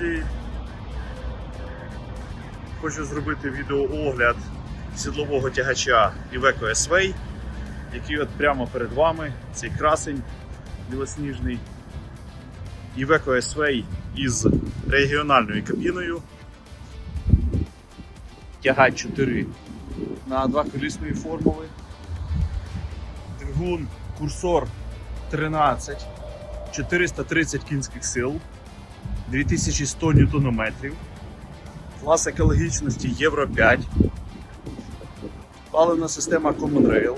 студії. Хочу зробити відеоогляд сідлового тягача Iveco SV, який от прямо перед вами, цей красень білосніжний. Iveco SV із регіональною кабіною. Тягач 4 на двоколісної формули. Двигун курсор 13, 430 кінських сил, 2100 ньютонометрів, клас екологічності Євро 5, паливна система Common Rail,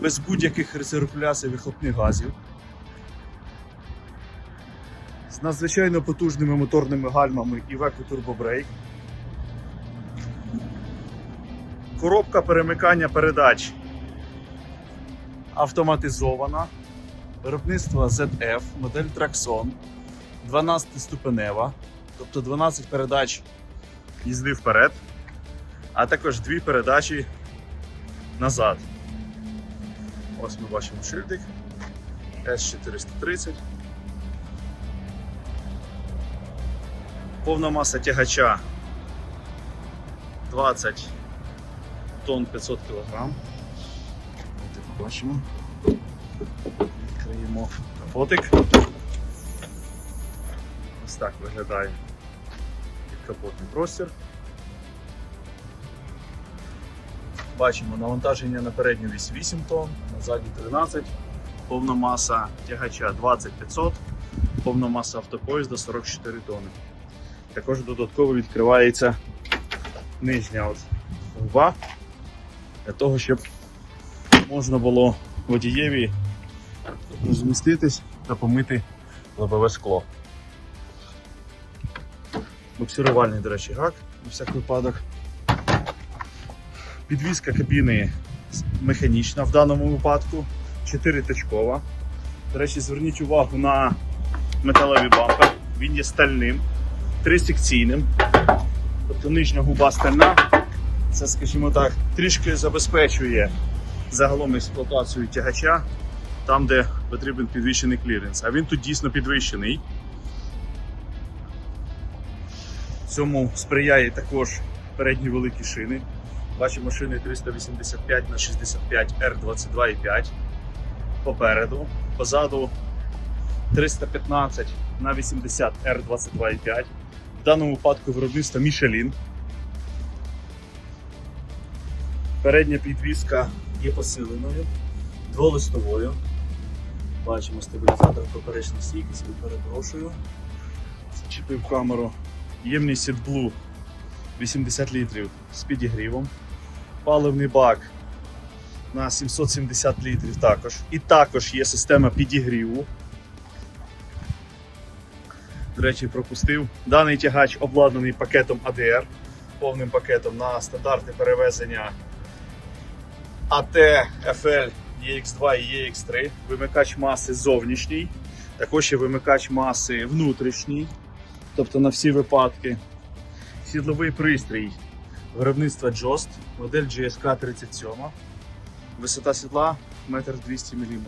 без будь-яких рециркуляцій вихлопних газів, з надзвичайно потужними моторними гальмами Turbo Brake, коробка перемикання передач автоматизована. Виробництво ZF, модель Traxon, 12 ступенева, тобто 12 передач їзди вперед, а також дві передачі назад. Ось ми бачимо шильдик S430. Повна маса тягача 20 тонн 500 кг. Побачимо. Відкриємо капотик. Ось так виглядає підкапотний простір. Бачимо навантаження на передню вісь 8 тонн, на задню 13, повна маса тягача 2500, повна маса автопоїзда 44 тонни. Також додатково відкривається нижня губа для того, щоб можна було водієві розміститись та помити лобове скло. Буксирувальний, до речі, гак на всяк випадок. Підвізка кабіни механічна в даному випадку, 4-точкова. До речі, зверніть увагу на металевий бампер. Він є стальним, трисекційним. Тобто нижня губа стальна. Це, скажімо так, трішки забезпечує загалом експлуатацію тягача там, де потрібен підвищений кліренс. А він тут дійсно підвищений. Цьому сприяє також передні великі шини. Бачимо шини 385 на 65 R22,5 попереду. Позаду 315 на 80 R22,5. В даному випадку виробництво Michelin. Передня підвіска є посиленою, дволистовою. Бачимо стабілізатор поперечної стійкості, перепрошую. Зачепив камеру. Ємність AdBlue 80 літрів з підігрівом. Паливний бак на 770 літрів також. І також є система підігріву. До речі, пропустив. Даний тягач обладнаний пакетом ADR, повним пакетом на стандартне перевезення АТ, FL, EX2 і EX3, вимикач маси зовнішній, також є вимикач маси внутрішній, тобто на всі випадки. Сідловий пристрій виробництва Jost, модель GSK 37, висота сідла 1,200 мм.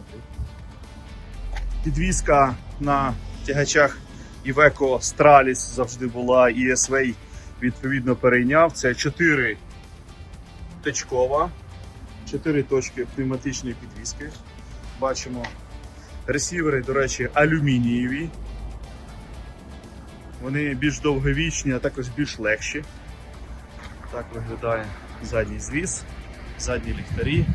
Підвізка на тягачах Iveco Stralis завжди була і SV відповідно перейняв. Це 4 точкова. 4 точки пневматичної підвіски. Бачимо ресівери, до речі, алюмінієві. Вони більш довговічні, а також більш легші. Так виглядає задній звіс, задні ліхтарі.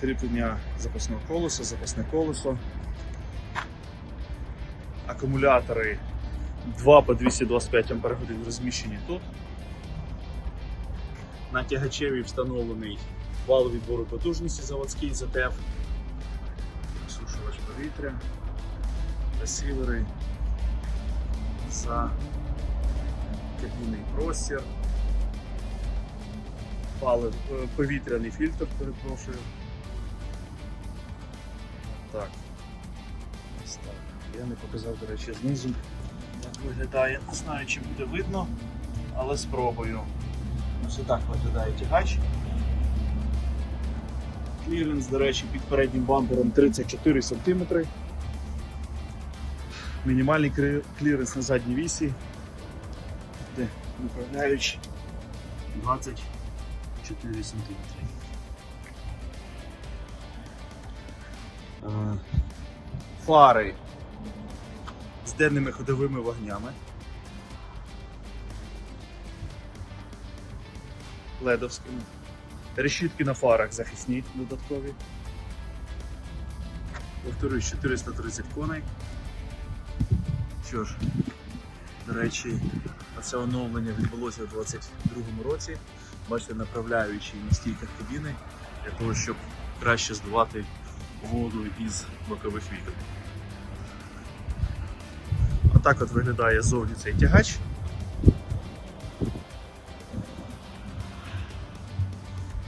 Кріплення запасного колеса, запасне колесо. Акумулятори 2 по 225 Ах розміщені тут. На тягачеві встановлений вал відбору потужності заводський сушувач повітря, ресівери за кабінний простір, палив, е, повітряний фільтр, перепрошую. Так. Ось так. Я не показав, до речі, знизу як виглядає. Не знаю, чи буде видно, але спробую. Ось так виглядає тягач. Кліренс, до речі, під переднім бампером 34 см. Мінімальний кліренс на задній вісі, де направляючи 24 см. Фари з денними ходовими вогнями. Ледовськими. Решітки на фарах захисні додаткові. Повторюсь, 430 коней. Що ж, до речі, це оновлення відбулося у 2022 році. Бачите, направляючи на стійках кабіни для того, щоб краще здувати воду із бокових вікон. Отак от виглядає зовні цей тягач.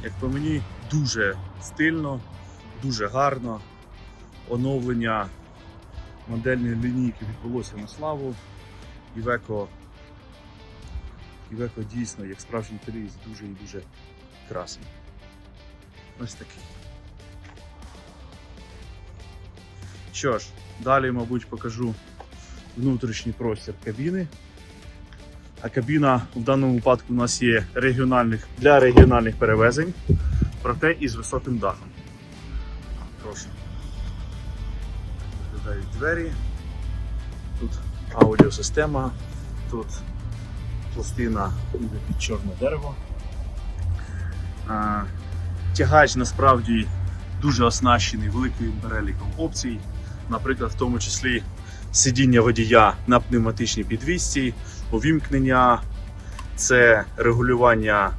Як по мені, дуже стильно, дуже гарно. Оновлення модельної лінійки відбулося на славу. Івеко, Івеко дійсно, як справжній італієць, дуже і дуже красний. Ось такий. Що ж, далі, мабуть, покажу внутрішній простір кабіни. А кабіна в даному випадку у нас є регіональних, для регіональних перевезень, проте із високим дахом. Прошу. Виглядають двері. Тут аудіосистема, тут пластина йде під чорне дерево. Тягач насправді дуже оснащений великим переліком опцій, наприклад, в тому числі сидіння водія на пневматичній підвісці, увімкнення, це регулювання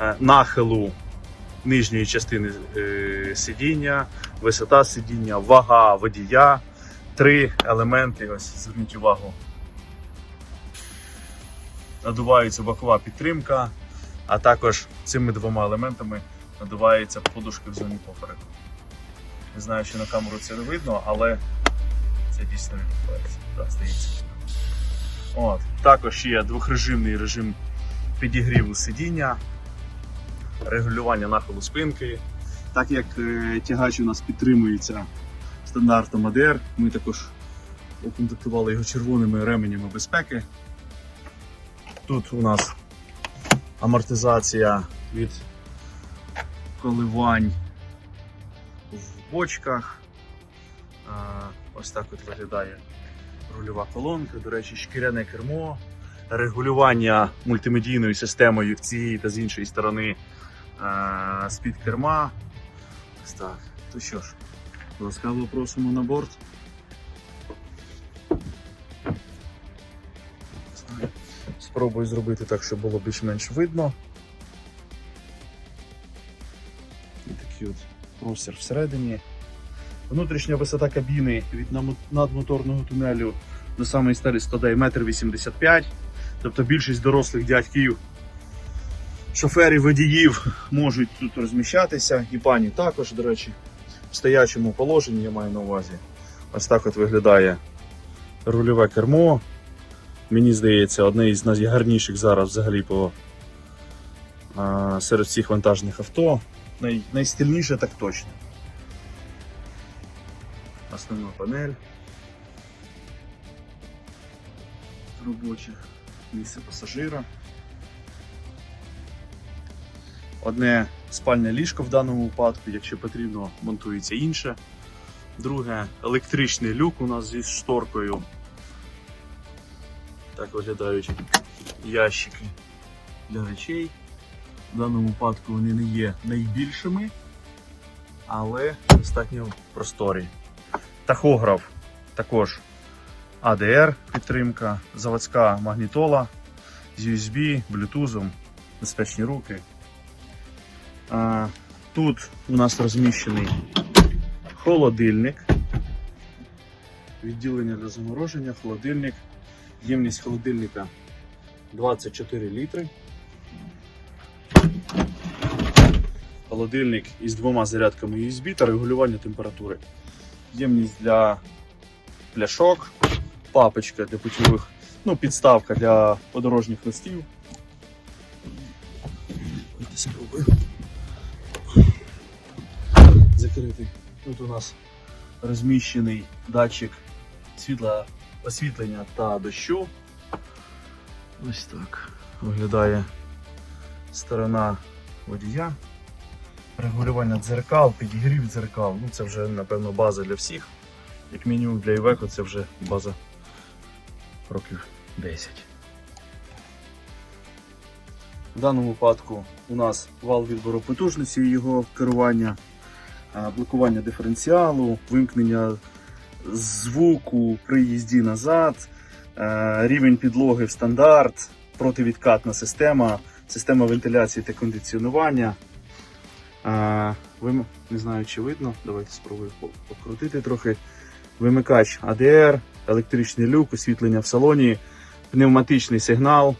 е, нахилу нижньої частини е, сидіння, висота сидіння, вага водія. Три елементи. Ось зверніть увагу. Надувається бокова підтримка, а також цими двома елементами надуваються подушки в зоні попереку. Не знаю, чи на камеру це не видно, але це дійсно відбувається. Так, здається. От. Також є двохрежимний режим підігріву сидіння, регулювання нахилу спинки. Так як е, тягач у нас підтримується стандартом ADR, ми також укомплектували його червоними ременями безпеки. Тут у нас амортизація від коливань в бочках. Ось так от виглядає рульова колонка, до речі, шкіряне кермо, регулювання мультимедійною системою з цієї та з іншої сторони а, з-під керма. Так. То що ж, ласкаво просимо на борт. Спробую зробити так, щоб було більш-менш видно. І такий от простір всередині. Внутрішня висота кабіни від надмоторного тунелю до самої стелі складає 1,85 м. Тобто більшість дорослих дядьків, шоферів, водіїв можуть тут розміщатися, і пані також, до речі, в стоячому положенні я маю на увазі. Ось так от виглядає рульове кермо. Мені здається, одне із найгарніших зараз взагалі по серед всіх вантажних авто. Най, найстильніше так точно. Основна панель. Робоче місце пасажира. Одне спальне ліжко в даному випадку, якщо потрібно, монтується інше. Друге електричний люк у нас зі шторкою. Так виглядають ящики для речей. В даному випадку вони не є найбільшими, але достатньо просторі. Тахограф також ADR підтримка, заводська магнітола з USB, Bluetooth, безпечні руки. Тут у нас розміщений холодильник, відділення для замороження, холодильник. Ємність холодильника 24 літри. Холодильник із двома зарядками USB та регулювання температури. Ємність для пляшок, папочка для путівих, ну, підставка для подорожніх листів. Відкритий. Тут у нас розміщений датчик світла освітлення та дощу. Ось так виглядає сторона водія. Регулювання дзеркал, підігрів дзеркал. Ну, це вже, напевно, база для всіх. Як мінімум для Iveco це вже база років 10. В даному випадку у нас вал відбору потужності його керування, блокування диференціалу, вимкнення звуку при їзді назад, рівень підлоги в стандарт, противідкатна система, система вентиляції та кондиціонування. Вим- Не знаю, чи видно. Давайте спробую покрутити трохи. Вимикач ADR, електричний люк, освітлення в салоні, пневматичний сигнал,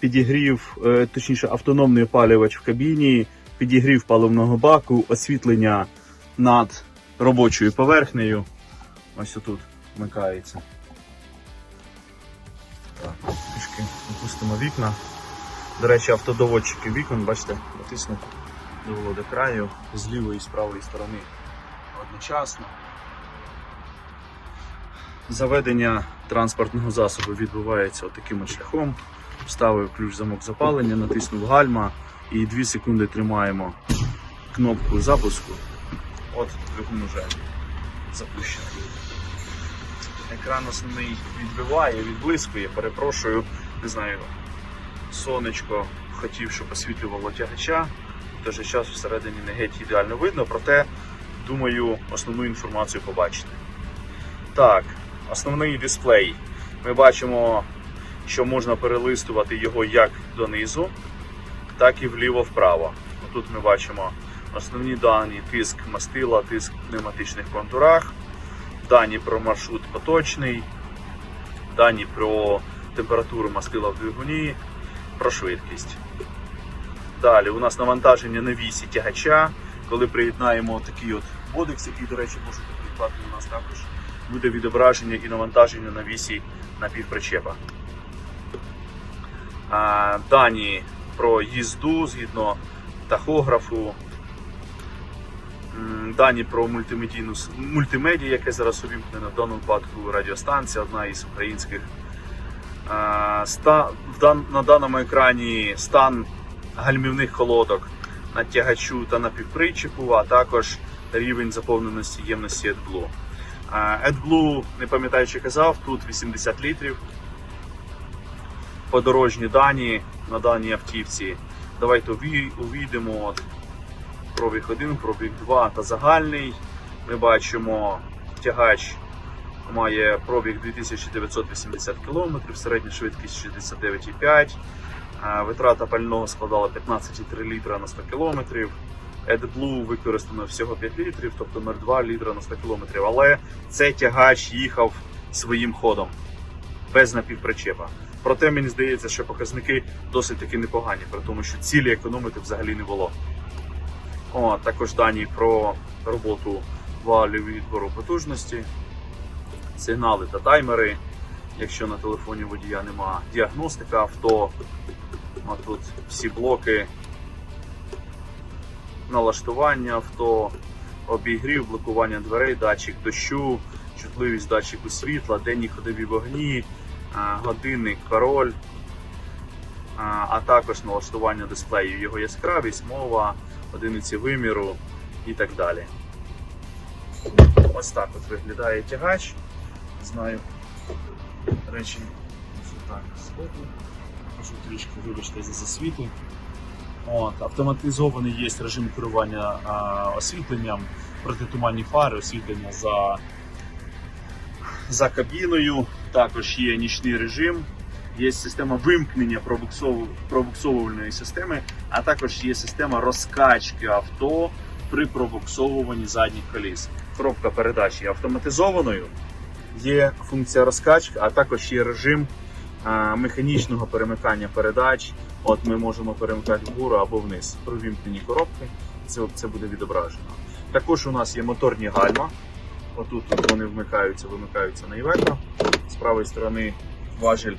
підігрів, е, точніше, автономний опалювач в кабіні, підігрів паливного баку, освітлення над робочою поверхнею. Ось отут вмикається. Так, трішки опустимо вікна. До речі, автодоводчики вікон, бачите, натисну довело до краю з лівої і з правої сторони одночасно. Заведення транспортного засобу відбувається таким шляхом. Вставив ключ замок запалення, натиснув гальма і 2 секунди тримаємо кнопку запуску. От двигун уже запущений. Екран основний відбиває, відблискує, перепрошую, не знаю, сонечко хотів, щоб освітлювало тягача. В той же час всередині не геть ідеально видно, проте думаю, основну інформацію побачите. Так, основний дисплей. Ми бачимо, що можна перелистувати його як донизу, так і вліво-вправо. Тут ми бачимо основні дані: тиск мастила, тиск в пневматичних контурах, дані про маршрут поточний, дані про температуру мастила в двигуні, про швидкість. Далі у нас навантаження на вісі тягача. Коли приєднаємо такий от бодекс, який, до речі, можете придбати у нас також, буде відображення і навантаження на вісі напівпричепа. А, Дані про їзду згідно тахографу, дані про мультимедійну мультимедію, яке зараз увімкнено в даному випадку радіостанція, одна із українських. На даному екрані стан гальмівних колодок на тягачу та на півпричепу, а також рівень заповненості ємності AdBlue. AdBlue, не пам'ятаю, чи казав, тут 80 літрів. Подорожні дані на даній автівці. Давайте увійдемо пробіг 1, пробіг 2 та загальний. Ми бачимо, тягач має пробіг 2980 км, середня швидкість 69,5 а, Витрата пального складала 15,3 літра на 100 км. AdBlue використано всього 5 літрів, тобто 0,2 літра на 100 км. Але цей тягач їхав своїм ходом без напівпричепа. Проте мені здається, що показники досить таки непогані, при тому, що цілі економити взагалі не було. О, також дані про роботу валів відбору потужності, сигнали та таймери. Якщо на телефоні водія нема діагностика авто, а тут всі блоки налаштування авто, обігрів, блокування дверей, датчик дощу, чутливість датчику світла, денні ходові вогні, годинник, пароль, а, також налаштування дисплею, його яскравість, мова, одиниці виміру і так далі. Ось так от виглядає тягач. Знаю речі так збоку. Можу трішки вибачте за засвіту. От, автоматизований є режим керування а, освітленням, протитуманні фари, освітлення за, за кабіною. Також є нічний режим, є система вимкнення пробуксовувальної системи, а також є система розкачки авто при пробуксовуванні задніх коліс. Коробка передач є автоматизованою, є функція розкачки, а також є режим механічного перемикання передач. От ми можемо перемикати вгору або вниз. При вімкненні коробки це, це буде відображено. Також у нас є моторні гальма. Отут от вони вмикаються, вимикаються на Iveco. З правої сторони важіль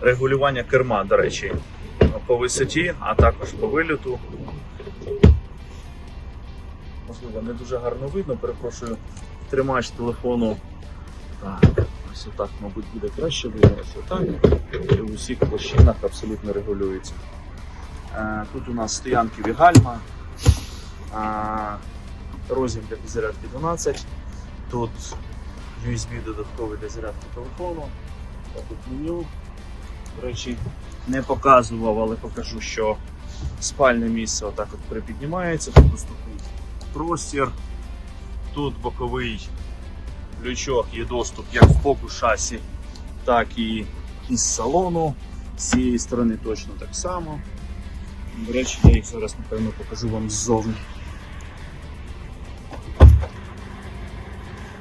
регулювання керма, до речі, по висоті, а також по вильоту. можливо, не дуже гарно видно, перепрошую, тримач телефону. Так, ось отак, мабуть, буде краще видно. Ось отак. І в усіх площинах абсолютно регулюється. Е, Тут у нас стоянки гальма, е, розім для підзарядки 12. Тут USB додатковий для зарядки телефону. А тут меню. До речі, не показував, але покажу, що спальне місце отак от припіднімається, тут доступний простір. Тут боковий лючок є доступ як в боку шасі, так і із салону. З цієї сторони точно так само. До речі, я їх зараз напевно покажу вам ззовні.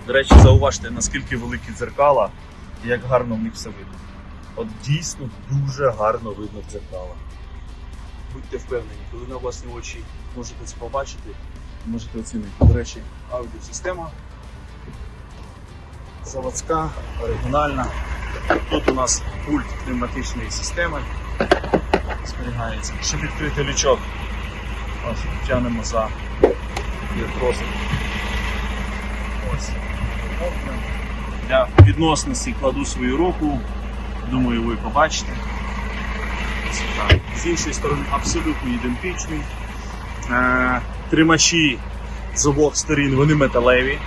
До речі, зауважте, наскільки великі дзеркала і як гарно в них все видно. От дійсно дуже гарно видно дзеркала. Будьте впевнені, коли на власні очі можете це побачити, можете оцінити. До речі, аудіосистема заводська, оригінальна. Тут у нас пульт пневматичної системи зберігається. Щоб відкрити лючок, ось тягнемо за тросик. Ось. Для відносності кладу свою руку. Думаю, ви побачите. З іншої сторони абсолютно ідентичний. Е, Тримачі з обох сторін вони металеві.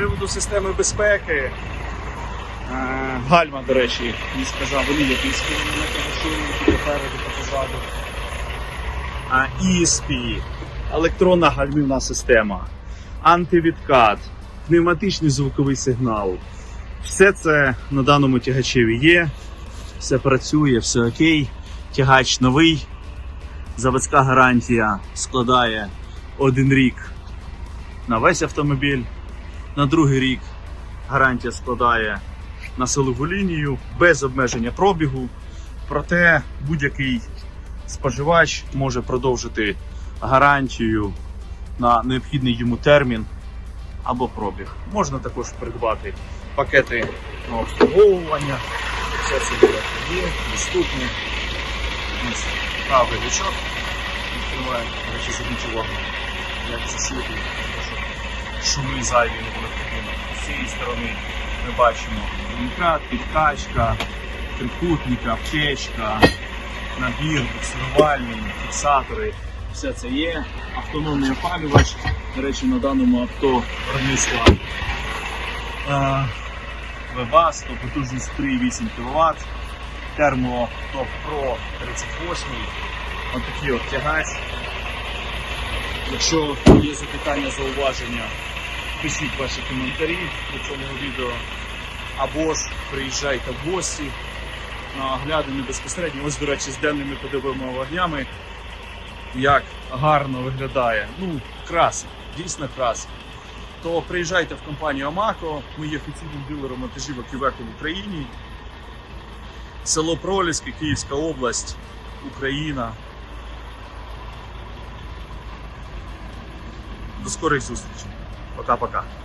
Приводу системи безпеки. е, Гальма, до речі, не сказав, вони не приготовлені попереду та позаду. А, ESP, електронна гальмівна система, антивідкат, пневматичний звуковий сигнал. Все це на даному тягачеві є, все працює, все окей. Тягач новий. Заводська гарантія складає один рік на весь автомобіль. На другий рік гарантія складає на силову лінію без обмеження пробігу. Проте будь-який споживач може продовжити гарантію на необхідний йому термін або пробіг. Можна також придбати пакети на обслуговування. Все це є, доступні. Правий лючок. Відкриває, до речі, зверніть увагу, як щоб шуми зайві не були потрібно. З цієї сторони ми бачимо вінка, підкачка, трикутника, аптечка, набір, буксирувальний, фіксатори. Все це є. Автономний опалювач. До речі, на даному авто виробництва е, Webasto, потужність 3,8 кВт, термо Top Pro 38. Ось такий от тягач. Якщо є запитання, зауваження, пишіть ваші коментарі до цього відео. Або ж приїжджайте в гості на оглядини безпосередньо. Ось, до речі, з денними подивими вогнями. Як гарно виглядає. Ну, краса, дійсно краса. То приїжджайте в компанію Амако. Ми є офіційним дилером монтажів Ківеку в Україні. Село Проліски, Київська область, Україна. До скорих зустрічей. Пока-пока.